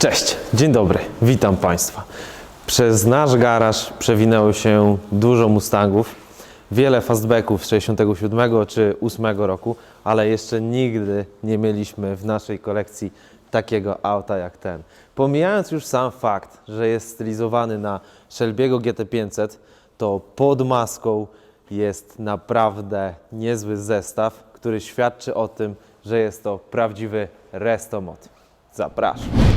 Cześć, dzień dobry, witam Państwa. Przez nasz garaż przewinęło się dużo Mustangów, wiele fastbacków z 67 czy 8 roku, ale jeszcze nigdy nie mieliśmy w naszej kolekcji takiego auta jak ten. Pomijając już sam fakt, że jest stylizowany na Shelby'ego GT500, to pod maską jest naprawdę niezły zestaw, który świadczy o tym, że jest to prawdziwy restomod. Zapraszam.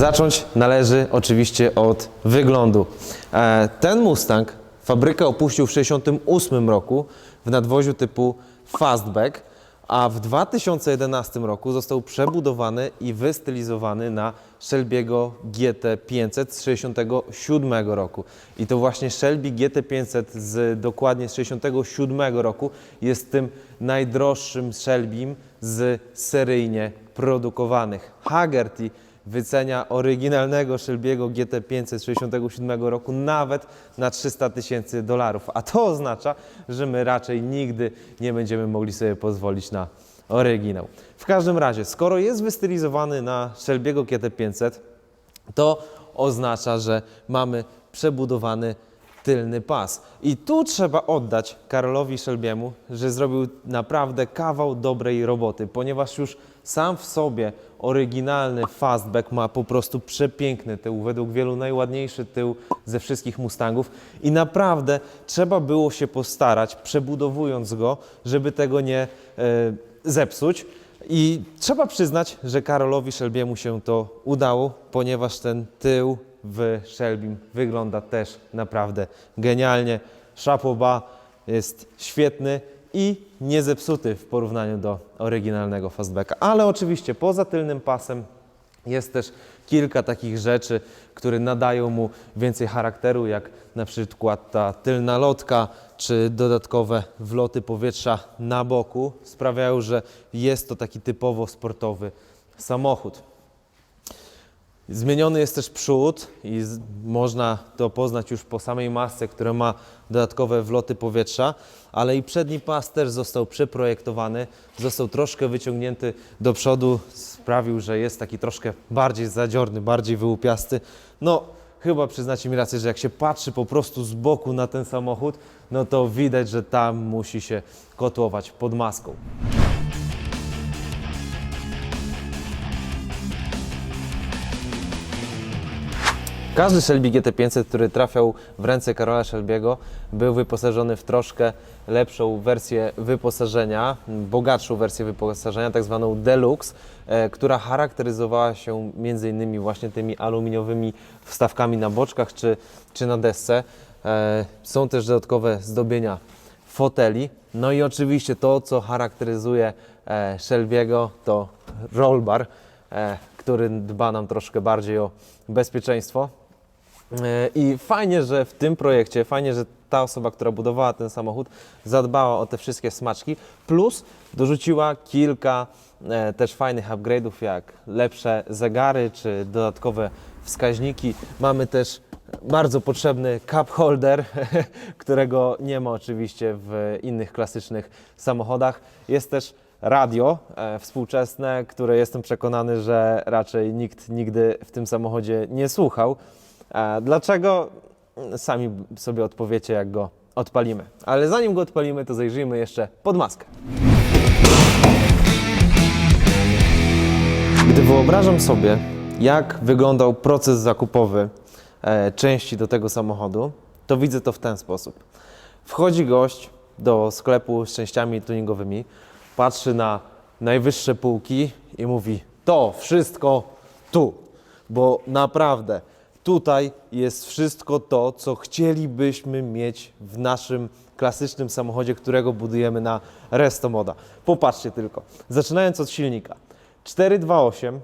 Zacząć należy oczywiście od wyglądu. E, Ten Mustang fabrykę opuścił w 1968 roku w nadwoziu typu Fastback, a w 2011 roku został przebudowany i wystylizowany na Shelby'ego GT500 z 67 roku. I to właśnie Shelby GT500 z dokładnie z 67 roku jest tym najdroższym Shelbym z seryjnie produkowanych. Hagerty wycenia oryginalnego Shelby'ego GT500 z 67 roku nawet na 300 tysięcy dolarów. A to oznacza, że my raczej nigdy nie będziemy mogli sobie pozwolić na oryginał. W każdym razie, skoro jest wystylizowany na Shelby'ego GT500, to oznacza, że mamy przebudowany tylny pas. I tu trzeba oddać Karolowi Szelbiemu, że zrobił naprawdę kawał dobrej roboty, ponieważ już sam w sobie oryginalny fastback ma po prostu przepiękny tył, według wielu najładniejszy tył ze wszystkich Mustangów i naprawdę trzeba było się postarać, przebudowując go, żeby tego nie e, zepsuć. I trzeba przyznać, że Karolowi Szelbiemu się to udało, ponieważ ten tył w Shelbym wygląda też naprawdę genialnie. Szapoba jest świetny i nie zepsuty w porównaniu do oryginalnego fastbacka. Ale oczywiście poza tylnym pasem jest też kilka takich rzeczy, które nadają mu więcej charakteru, jak na przykład ta tylna lotka, czy dodatkowe wloty powietrza na boku sprawiają, że jest to taki typowo sportowy samochód. Zmieniony jest też przód i można to poznać już po samej masce, która ma dodatkowe wloty powietrza, ale i przedni pas też został przeprojektowany, został troszkę wyciągnięty do przodu, sprawił, że jest taki troszkę bardziej zadziorny, bardziej wyłupiasty. No, chyba przyznacie mi rację, że jak się patrzy po prostu z boku na ten samochód, no to widać, że tam musi się kotłować pod maską. Każdy Shelby GT500, który trafiał w ręce Karola Shelby'ego, był wyposażony w troszkę lepszą wersję wyposażenia, bogatszą wersję wyposażenia, tak zwaną Deluxe, e, która charakteryzowała się między innymi właśnie tymi aluminiowymi wstawkami na boczkach czy, czy na desce. E, Są też dodatkowe zdobienia foteli. No i oczywiście to, co charakteryzuje e, Shelby'ego, to rollbar, który dba nam troszkę bardziej o bezpieczeństwo. E, I fajnie, że w tym projekcie, fajnie, że ta osoba, która budowała ten samochód, zadbała o te wszystkie smaczki, plus dorzuciła kilka e, też fajnych upgrade'ów, jak lepsze zegary czy dodatkowe wskaźniki. Mamy też bardzo potrzebny cup holder, którego nie ma oczywiście w innych klasycznych samochodach. Jest też radio e, współczesne, które jestem przekonany, że raczej nikt nigdy w tym samochodzie nie słuchał. Dlaczego? Sami sobie odpowiecie, jak go odpalimy. Ale zanim go odpalimy, to zajrzyjmy jeszcze pod maskę. Gdy wyobrażam sobie, jak wyglądał proces zakupowy e, części do tego samochodu, to widzę to w ten sposób. Wchodzi gość do sklepu z częściami tuningowymi, patrzy na najwyższe półki i mówi: To wszystko tu, bo naprawdę tutaj jest wszystko to, co chcielibyśmy mieć w naszym klasycznym samochodzie, którego budujemy na Restomoda. Popatrzcie tylko, zaczynając od silnika. 428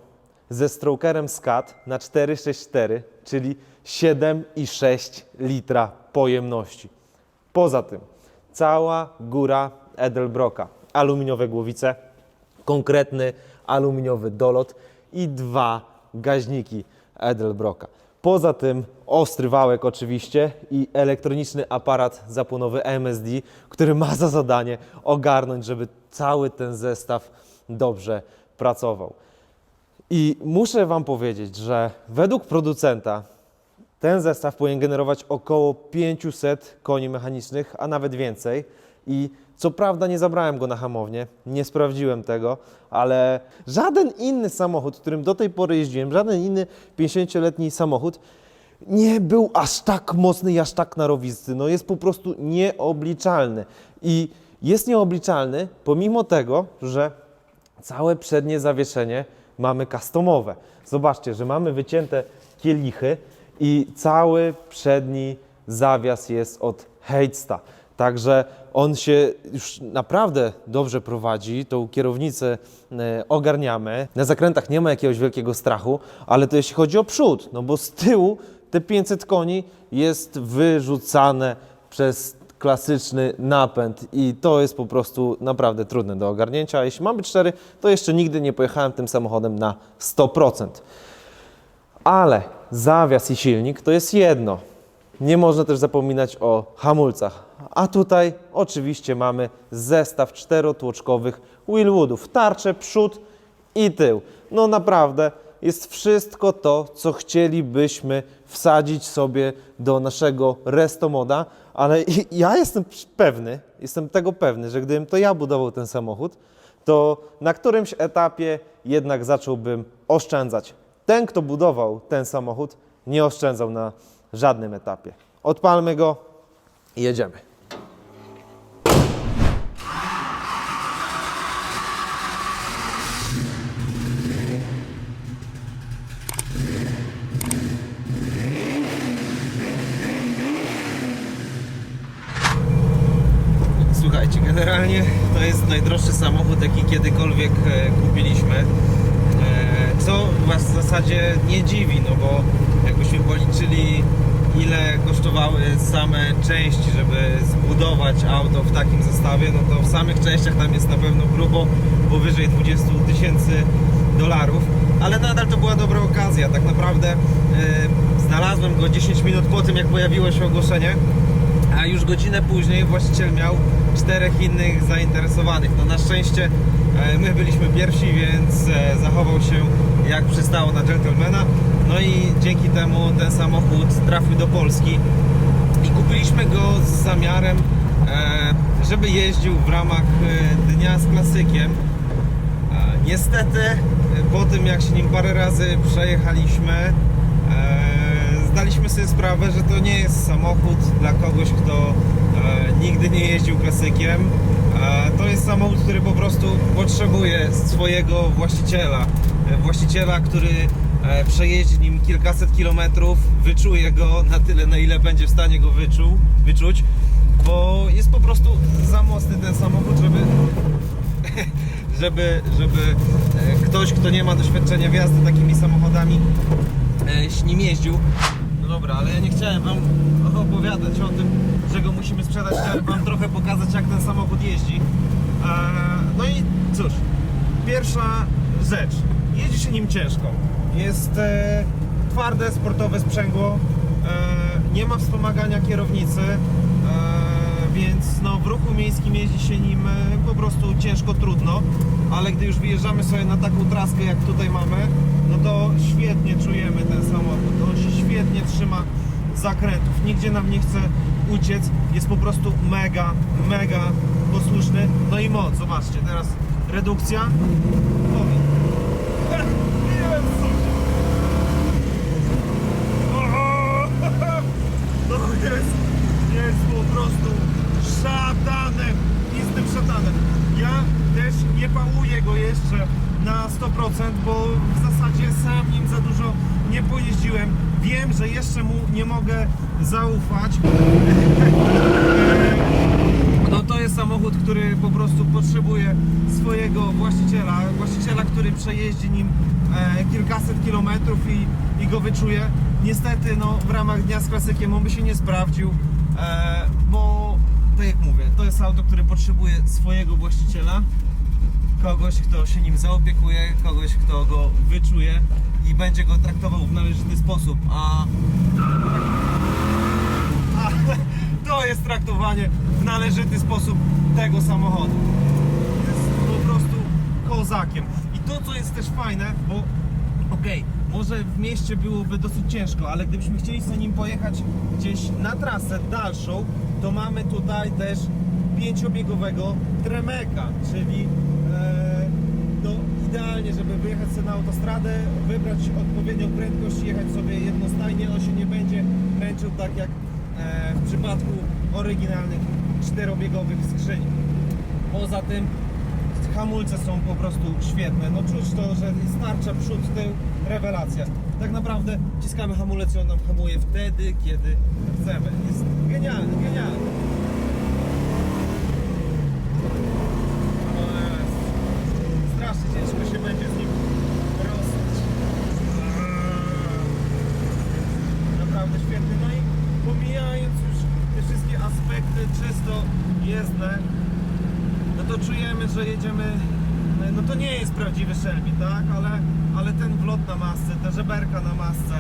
ze strokerem SCAT na 464, czyli 7,6 litra pojemności. Poza tym cała góra Edelbrocka, aluminiowe głowice, konkretny aluminiowy dolot i dwa gaźniki Edelbrocka. Poza tym ostry wałek oczywiście i elektroniczny aparat zapłonowy MSD, który ma za zadanie ogarnąć, żeby cały ten zestaw dobrze pracował. I muszę Wam powiedzieć, że według producenta ten zestaw powinien generować około 500 koni mechanicznych, a nawet więcej. I co prawda nie zabrałem go na hamownię, nie sprawdziłem tego, ale żaden inny samochód, którym do tej pory jeździłem, żaden inny 50-letni samochód nie był aż tak mocny i aż tak narowisty. No jest po prostu nieobliczalny. I jest nieobliczalny pomimo tego, że całe przednie zawieszenie mamy customowe. Zobaczcie, że mamy wycięte kielichy i cały przedni zawias jest od Heidsta. Także on się już naprawdę dobrze prowadzi, tą kierownicę e, ogarniamy. Na zakrętach nie ma jakiegoś wielkiego strachu, ale to jeśli chodzi o przód, no bo z tyłu te 500 koni jest wyrzucane przez klasyczny napęd i to jest po prostu naprawdę trudne do ogarnięcia. Jeśli mam być szczery, to jeszcze nigdy nie pojechałem tym samochodem na 100%. Ale zawias i silnik to jest jedno. Nie można też zapominać o hamulcach. A tutaj oczywiście mamy zestaw czterotłoczkowych Willwoodów. Tarcze, przód i tył. No naprawdę jest wszystko to, co chcielibyśmy wsadzić sobie do naszego restomoda, ale ja jestem pewny, jestem tego pewny, że gdybym to ja budował ten samochód, to na którymś etapie jednak zacząłbym oszczędzać. Ten, kto budował ten samochód, nie oszczędzał na żadnym etapie. Odpalmy go i jedziemy. Słuchajcie, generalnie to jest najdroższy samochód, jaki kiedykolwiek e, kupiliśmy. E, co Was w zasadzie nie dziwi, no bo jakbyśmy policzyli ile kosztowały same części, żeby zbudować auto w takim zestawie, no to w samych częściach tam jest na pewno grubo powyżej 20 tysięcy dolarów, ale nadal to była dobra okazja. Tak naprawdę e, znalazłem go 10 minut po tym, jak pojawiło się ogłoszenie a już godzinę później właściciel miał czterech innych zainteresowanych. No na szczęście e, my byliśmy pierwsi, więc e, zachował się jak przystało na gentlemana. No i dzięki temu ten samochód trafił do Polski i kupiliśmy go z zamiarem, e, żeby jeździł w ramach e, dnia z klasykiem. E, Niestety, po tym jak się nim parę razy przejechaliśmy, zdaliśmy sobie sprawę, że to nie jest samochód dla kogoś, kto nigdy nie jeździł klasykiem. To jest samochód, który po prostu potrzebuje swojego właściciela. Właściciela, który przejeździ nim kilkaset kilometrów, wyczuje go na tyle, na ile będzie w stanie go wyczuł, wyczuć, bo jest po prostu za mocny ten samochód, żeby żeby, żeby e, ktoś, kto nie ma doświadczenia w jazdy takimi samochodami, e, nim jeździł. No dobra, ale ja nie chciałem Wam opowiadać o tym, że go musimy sprzedać. Chciałem Wam trochę pokazać, jak ten samochód jeździ. E, No i cóż, pierwsza rzecz. Jeździ się nim ciężko. Jest e, twarde, sportowe sprzęgło. E, nie ma wspomagania kierownicy. E, więc no, w ruchu miejskim jeździ się nim po prostu ciężko, trudno, ale gdy już wyjeżdżamy sobie na taką traskę jak tutaj mamy, no to świetnie czujemy ten samochód, on się świetnie trzyma zakrętów, nigdzie nam nie chce uciec, jest po prostu mega, mega posłuszny, no i moc, zobaczcie, teraz redukcja, Oj. Jezus. O! No jest, jest po prostu szatanem, istym szatanem. Ja też nie pałuję go jeszcze na 100%, bo w zasadzie sam nim za dużo nie pojeździłem. Wiem, że jeszcze mu nie mogę zaufać. No to jest samochód, który po prostu potrzebuje swojego właściciela, właściciela, który przejeździ nim e, kilkaset kilometrów i i go wyczuję. Niestety, no, w ramach dnia z klasykiem on by się nie sprawdził, e, bo tak jak mówię, to jest auto, które potrzebuje swojego właściciela, kogoś, kto się nim zaopiekuje, kogoś, kto go wyczuje i będzie go traktował w należyty sposób, a a to jest traktowanie w należyty sposób tego samochodu. Jest po prostu kozakiem. I to, co jest też fajne, bo okej, może w mieście byłoby dosyć ciężko, ale gdybyśmy chcieli z nim pojechać gdzieś na trasę dalszą, to mamy tutaj też pięciobiegowego Tremeka, czyli e, no, idealnie, żeby wyjechać sobie na autostradę, wybrać odpowiednią prędkość i jechać sobie jednostajnie, on się nie będzie męczył tak jak e, w przypadku oryginalnych czterobiegowych skrzyń. Poza tym hamulce są po prostu świetne. No czuć to, że jest tarcza, przód, tył, rewelacja. Tak naprawdę wciskamy hamulec i on nam hamuje wtedy, kiedy chcemy. Jest genialny, genialny. Strasznie ciężko się będzie z nim. Naprawdę świetny. No i pomijając już te wszystkie aspekty czysto jezdne, to czujemy, że jedziemy. No to nie jest prawdziwy Shelby, tak? Ale, ale ten wlot na masce, te żeberka na masce,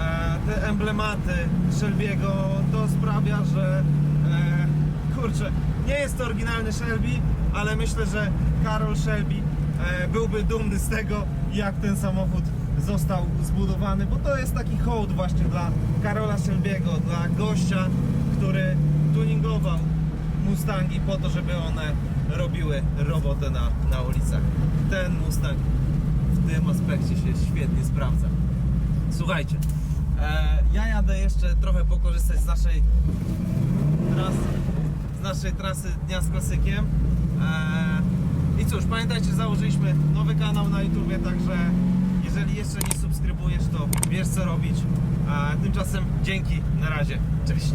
e, te emblematy Shelby'ego, to sprawia, że e, kurczę, nie jest to oryginalny Shelby, ale myślę, że Karol Shelby e, byłby dumny z tego, jak ten samochód został zbudowany, bo to jest taki hołd właśnie dla Karola Shelby'ego, dla gościa, który tuningował Mustangi po to, żeby one robiły robotę na, na ulicach. Ten Mustang w tym aspekcie się świetnie sprawdza. Słuchajcie, e, ja jadę jeszcze trochę pokorzystać z naszej trasy, z naszej trasy Dnia z Klasykiem. E, I cóż, pamiętajcie, założyliśmy nowy kanał na YouTubie, także jeżeli jeszcze nie subskrybujesz, to wiesz co robić. A tymczasem dzięki, na razie, cześć.